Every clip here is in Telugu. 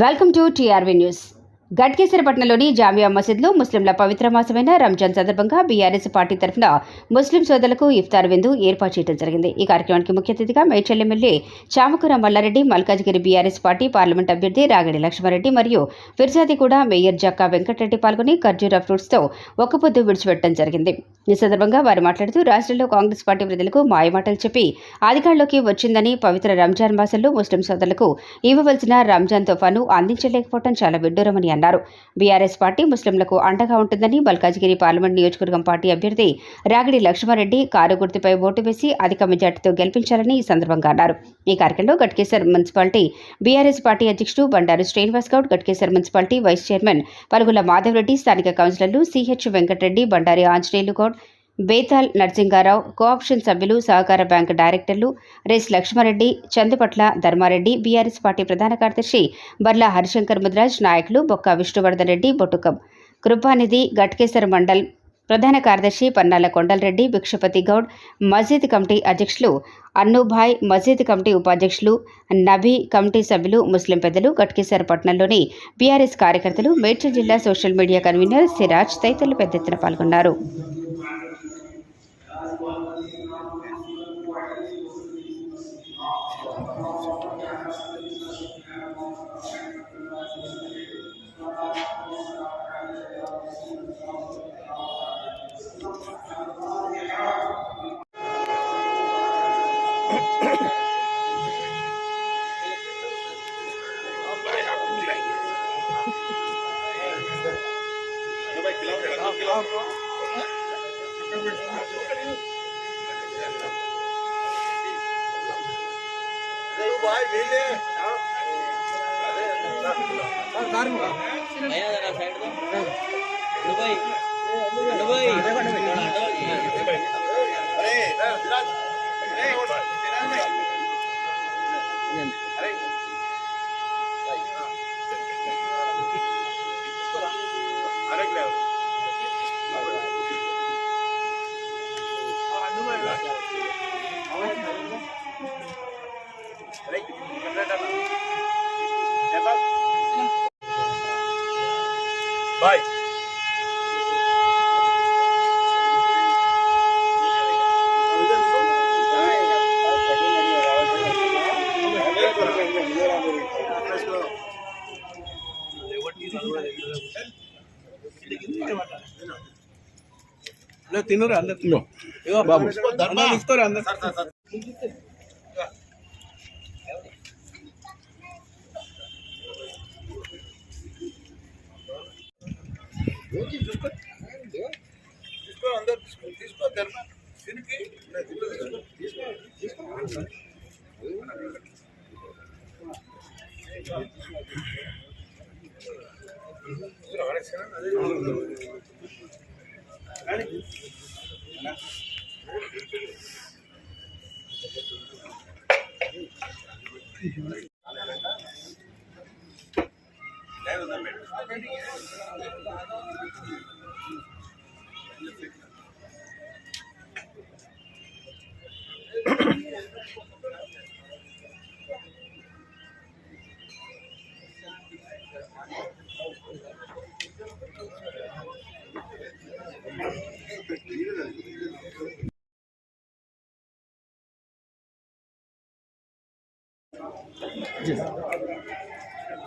Welcome to TRV news గట్కేసరపట్నంలోని Jamia మసీద్లో ముస్లింల పవిత్ర మాసమైన రంజాన్ సందర్భంగా బీఆర్ఎస్ పార్టీ తరఫున ముస్లిం సోదరులకు ఇఫ్తార్ విందు ఏర్పాటు చేయడం జరిగింది. ఈ కార్యక్రమానికి ముఖ్య అతిథిగా Medchal MLA Chamakura Mallareddy Malkajgiri BRS party parliament అభ్యర్థి రాగడి లక్ష్మారెడ్డి మరియు ఫిర్జాదిగూడ మేయర్ జక్కా వెంకటరెడ్డి పాల్గొని ఖర్జూర ఫ్రూట్స్తో ఒక పొద్దు విడిచిపెట్టడం జరిగింది. ఈ సందర్భంగా వారు మాట్లాడుతూ రాష్ట్రంలో కాంగ్రెస్ పార్టీ ప్రజలకు మాయమాటలు చెప్పి అధికారంలోకి వచ్చిందని పవిత్ర రంజాన్ మాసంలో ముస్లిం సోదరులకు ఇవ్వవలసిన రంజాన్ తోఫాను అందించలేకపోవడం చాలా విడ్డూరమని అన్నారు. బీఆర్ఎస్ పార్టీ ముస్లింలకు అండగా ఉంటుందని మల్కాజ్గిరి పార్లమెంట్ నియోజకవర్గం పార్టీ అభ్యర్థి రాగిడి లక్ష్మారెడ్డి కారు గుర్తుపై ఓటు వేసి అధిక మెజార్టీతో గెలిపించాలని ఈ సందర్భంగా అన్నారు. ఈ కార్యక్రమంలో గట్కేశ్వర్ మున్సిపాలిటీ బీఆర్ఎస్ పార్టీ అధ్యక్షుడు Bandaru Srinivas Goud Ghatkesar municipality vice chairman Palugula Madhavareddy స్థానిక కౌన్సిలర్లు CH Venkatareddy Bandari Anjaneyulu Goud Betal Narasingarao co option సభ్యులు సహకార బ్యాంకు డైరెక్టర్లు రేస్ లక్ష్మారెడ్డి చందుపట్ల ధర్మారెడ్డి బీఆర్ఎస్ పార్టీ ప్రధాన కార్యదర్శి బర్లా హరిశంకర్ ముద్రాజ్ నాయకులు బొక్క విష్ణువర్ధన్ రెడ్డి బొట్టుకం. కృపానిధి గట్కేసర్ మండల్ ప్రధాన కార్యదర్శి పన్నాల కొండలరెడ్డి భిక్షపతి గౌడ్ మసీద్ కమిటీ అధ్యక్షులు అన్నుభాయ్ మసీద్ కమిటీ ఉపాధ్యక్షులు నబీ కమిటీ సభ్యులు ముస్లిం పెద్దలు గట్కేశ్వర పట్టణంలోని బీఆర్ఎస్ కార్యకర్తలు మేడ్చల్ జిల్లా సోషల్ మీడియా కన్వీనర్ సిరాజ్ తదితరులు పెద్ద ఎత్తున పాల్గొన్నారు. भाई ले ले सर कार में भैया जरा साइड दो दुबई दुबई अरे विराज अरे तेरा नहीं బాయ్ తిన్నరు అందరు తిను ఇగో బాబు అందరు తీసుకోరు అందరు తీసుకో అందరు తీసుకో తీసుకో ధర్మ.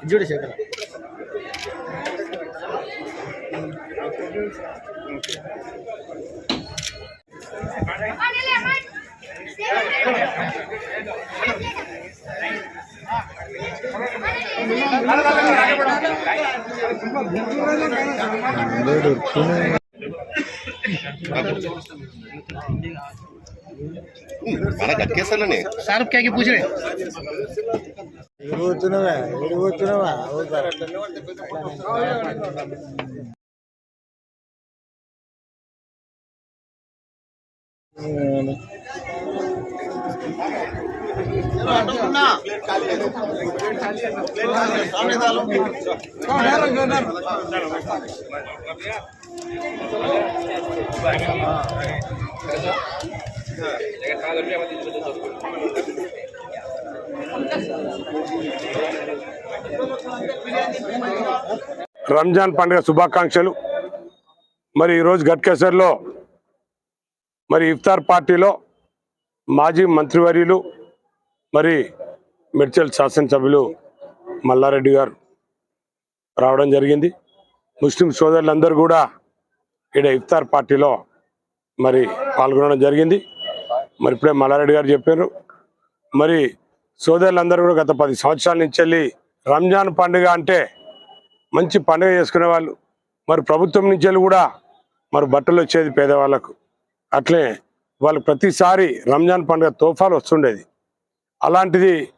Jurus ya kalau. మన దక్కేసాలని సార్ క్యాకి పూజ ఇరుగుతున్నావా ఇరుగుతున్నావా రంజాన్ పండుగ శుభాకాంక్షలు. మరి ఈరోజు గట్కేశ్వర్లో మరి ఇఫ్తార్ పార్టీలో మాజీ మంత్రివర్యులు మరి మెడ్చల్ శాసనసభ్యులు మల్లారెడ్డి గారు రావడం జరిగింది. ముస్లిం సోదరులందరూ కూడా ఇక్కడ ఇఫ్తార్ పార్టీలో మరి పాల్గొనడం జరిగింది. మరి ఇప్పుడే మల్లారెడ్డి గారు చెప్పారు. మరి సోదరులందరూ కూడా గత పది సంవత్సరాల నుంచి వెళ్ళి రంజాన్ పండుగ అంటే మంచి పండుగ చేసుకునే వాళ్ళు మరి ప్రభుత్వం నుంచి వెళ్ళి కూడా మరి బట్టలు వచ్చేది పేదవాళ్ళకు. అట్లే వాళ్ళు ప్రతిసారి రంజాన్ పండుగ తోఫాలు వస్తుండేది. అలాంటిది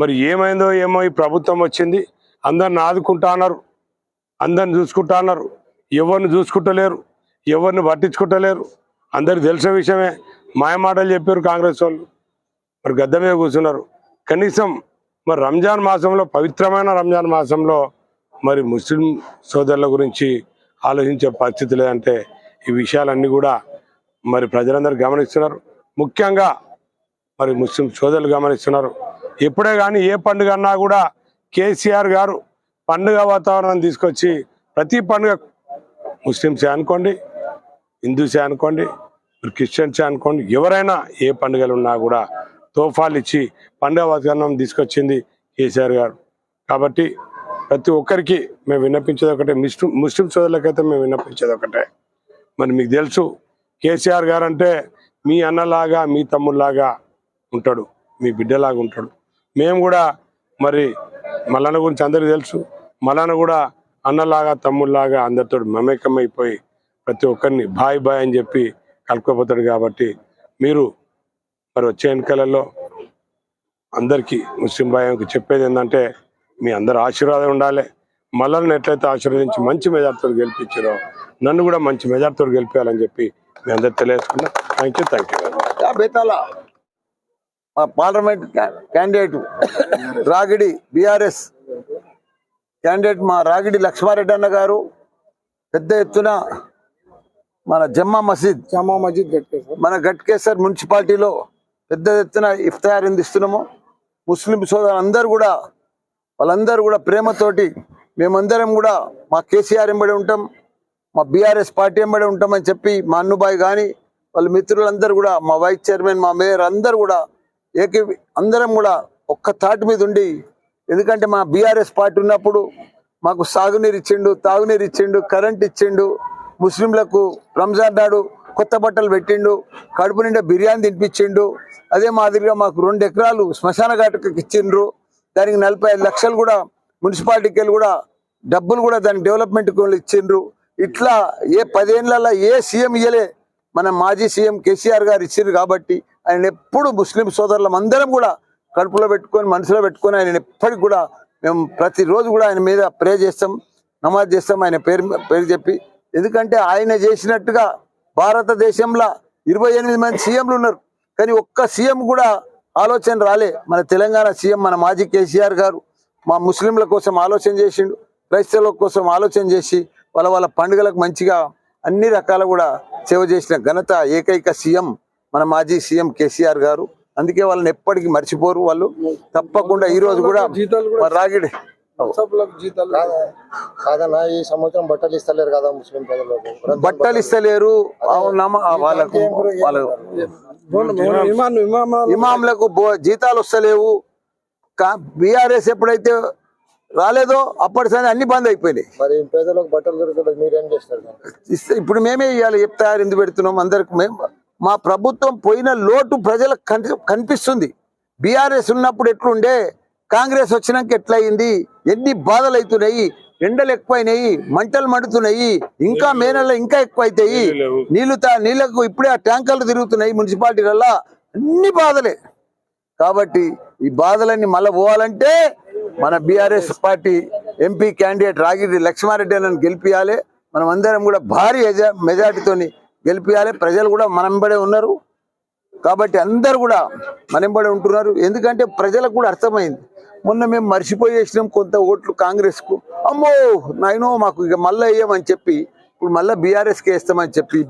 మరి ఏమైందో ఏమో ఈ ప్రభుత్వం వచ్చింది. అందరిని ఆదుకుంటా అన్నారు. అందరిని చూసుకుంటా అన్నారు. ఎవరిని చూసుకుంటలేరు. ఎవరిని పట్టించుకుంటలేరు. అందరికి తెలిసిన విషయమే. మాయమాటలు చెప్పారు కాంగ్రెస్ వాళ్ళు. మరి గద్దె మీద కూర్చున్నారు. కనీసం మరి రంజాన్ మాసంలో పవిత్రమైన రంజాన్ మాసంలో మరి ముస్లిం సోదరుల గురించి ఆలోచించే పరిస్థితి లేదంటే ఈ విషయాలన్నీ కూడా మరి ప్రజలందరూ గమనిస్తున్నారు. ముఖ్యంగా మరి ముస్లిం సోదరులు గమనిస్తున్నారు. ఎప్పుడే కానీ ఏ పండుగ అన్నా కూడా కేసీఆర్ గారు పండుగ వాతావరణం తీసుకొచ్చి ప్రతి పండుగ ముస్లింసే అనుకోండి హిందూసే అనుకోండి క్రిస్టియన్సే అనుకోండి ఎవరైనా ఏ పండుగలు ఉన్నా కూడా తోఫాలు ఇచ్చి పండుగ వాతావరణం తీసుకొచ్చింది కేసీఆర్ గారు. కాబట్టి ప్రతి ఒక్కరికి మేము విన్నపించేది ఒకటే. ముస్లిం ముస్లిం సోదరులకైతే మేము విన్నపించేది ఒకటే. మరి మీకు తెలుసు కేసీఆర్ గారు అంటే మీ అన్నలాగా మీ తమ్ముళ్ళలాగా ఉంటాడు మీ బిడ్డలాగా ఉంటాడు. మేము కూడా మరి మల్లన్న గురించి అందరికీ తెలుసు. మల్లన్న కూడా అన్నలాగా తమ్ముళ్ళలాగా అందరితో మమేకమైపోయి ప్రతి ఒక్కరిని బాయ్ బాయ్ అని చెప్పి కలుపుకోపోతాడు కాబట్టి మీరు మరి వచ్చే ఎన్నికలలో అందరికీ ముస్లిం భాయంకి చెప్పేది ఏంటంటే మీ అందరు ఆశీర్వాదం ఉండాలి. మల్లన్న ఎట్లయితే ఆశీర్వదించి మంచి మెజార్టీతో గెలిపించారో నన్ను కూడా మంచి మెజార్టీతో గెలిపించాలని చెప్పి మీ అందరు తెలియజేసుకున్నా. Thank you thank you Betala మా పార్లమెంట్ క్యా- క్యాండిడేట్ రాగిడి బిఆర్ఎస్ క్యాండిడేట్ మా రాగిడి లక్ష్మారెడ్డి అన్న గారు పెద్ద ఎత్తున మన జమ్మా మసీద్ జమా మస్జిద్ కట్టేసారు మన గట్కేసర్ మున్సిపాలిటీలో పెద్ద ఎత్తున ఇఫ్తార్ అందిస్తున్నాము. ముస్లిం సోదరు అందరూ కూడా వాళ్ళందరూ కూడా ప్రేమతోటి మేమందరం కూడా మా కేసీఆర్ ఎంబడి ఉంటాం. మా బీఆర్ఎస్ పార్టీ ఎంబడి ఉంటామని చెప్పి మా అన్నుబాయి కానీ వాళ్ళ మిత్రులందరూ కూడా మా వైస్ చైర్మన్ మా మేయర్ అందరూ కూడా ఏకీ అందరం కూడా ఒక్క తాటి మీద ఉండి ఎందుకంటే మా బీఆర్ఎస్ పార్టీ ఉన్నప్పుడు మాకు సాగునీరు ఇచ్చిండు తాగునీరు ఇచ్చిండు కరెంట్ ఇచ్చిండు ముస్లింలకు రంజాన్ నాడు కొత్త బట్టలు పెట్టిండు కడుపు నిండా బిర్యానీ తినిపించిండు అదే మాదిరిగా మాకు రెండు ఎకరాలు శ్మశాన ఘాటకు ఇచ్చిండ్రు దానికి నలభై ఐదు లక్షలు కూడా మున్సిపాలిటీకి వెళ్ళి కూడా డబ్బులు కూడా దానికి డెవలప్మెంట్ ఇచ్చిండ్రు ఇట్లా ఏ పదేళ్ళలో ఏ సీఎం ఇయ్యలే. మన మాజీ సీఎం కేసీఆర్ గారు ఇచ్చిండ్రు కాబట్టి ఆయన ఎప్పుడు ముస్లిం సోదరులం అందరం కూడా కడుపులో పెట్టుకొని మనసులో పెట్టుకొని ఆయన ఎప్పటికి కూడా మేము ప్రతిరోజు కూడా ఆయన మీద ప్రే చేస్తాం నమాజ్ చేస్తాం ఆయన పేరు పేరు చెప్పి. ఎందుకంటే ఆయన చేసినట్టుగా భారతదేశంలో ఇరవై ఎనిమిది మంది సీఎంలు ఉన్నారు. కానీ ఒక్క సీఎం కూడా ఆలోచన రాలే. మన తెలంగాణ సీఎం మన మాజీ కేసీఆర్ గారు మా ముస్లింల కోసం ఆలోచన చేసిండు క్రైస్తవుల కోసం ఆలోచన చేసి వాళ్ళ వాళ్ళ పండుగలకు మంచిగా అన్ని రకాల కూడా సేవ చేసిన ఘనత ఏకైక సీఎం మన మాజీ సీఎం కేసీఆర్ గారు. అందుకే వాళ్ళని ఎప్పటికీ మర్చిపోరు వాళ్ళు. తప్పకుండా ఈ రోజు కూడా రాగిడి కాదన్నా ఈ సంవత్సరం బట్టలు ఇస్తలేరు కదా ముస్లిం ప్రజలకు. బట్టలు ఇస్తలేరు. వాళ్ళకు ఇమాంలకు జీతాలు వస్తలేవు. బీఆర్ఎస్ ఎప్పుడైతే రాలేదో. అప్పటి సరే అన్ని బంద్ అయిపోయినాయి. మరి పేదలకు బట్టలు దొరకలేదు మీరేం చేస్తారు? ఇస్తే ఇప్పుడు మేమే ఇవ్వాలి చెప్తారు ఎందుకు పెడుతున్నాం? అందరికి మేము మా ప్రభుత్వం పోయిన లోటు ప్రజలకు కని- కనిపిస్తుంది. బీఆర్ఎస్ ఉన్నప్పుడు ఎట్లుండే? కాంగ్రెస్ వచ్చినాక ఎట్లయింది? ఎన్ని బాధలు అవుతున్నాయి ఎండలు ఎక్కువైనాయి. మంటలు మండుతున్నాయి. ఇంకా మే నెల ఇంకా ఎక్కువ అవుతాయి నీళ్ళు తా నీళ్ళకు ఇప్పుడే ఆ ట్యాంకర్లు తిరుగుతున్నాయి మున్సిపాలిటీలలో అన్ని బాధలే. కాబట్టి ఈ బాధలన్నీ మళ్ళీ పోవాలంటే మన BRS party MP candidate Ragiri Lakshmareddy అని గెలిపియాలి. మనం అందరం కూడా భారీ మెజా- మెజార్టీతోని గెలిపియాలి. ప్రజలు కూడా మనంబడే ఉన్నారు. కాబట్టి అందరు కూడా మనబడే ఉంటున్నారు. ఎందుకంటే ప్రజలకు కూడా అర్థమైంది. మొన్న మేము మర్చిపోయేసినాం కొంత ఓట్లు కాంగ్రెస్కు. అమ్మో నాయనో మాకు ఇక మళ్ళీ వేయమని చెప్పి ఇప్పుడు మళ్ళీ బీఆర్ఎస్కి వేస్తామని చెప్పి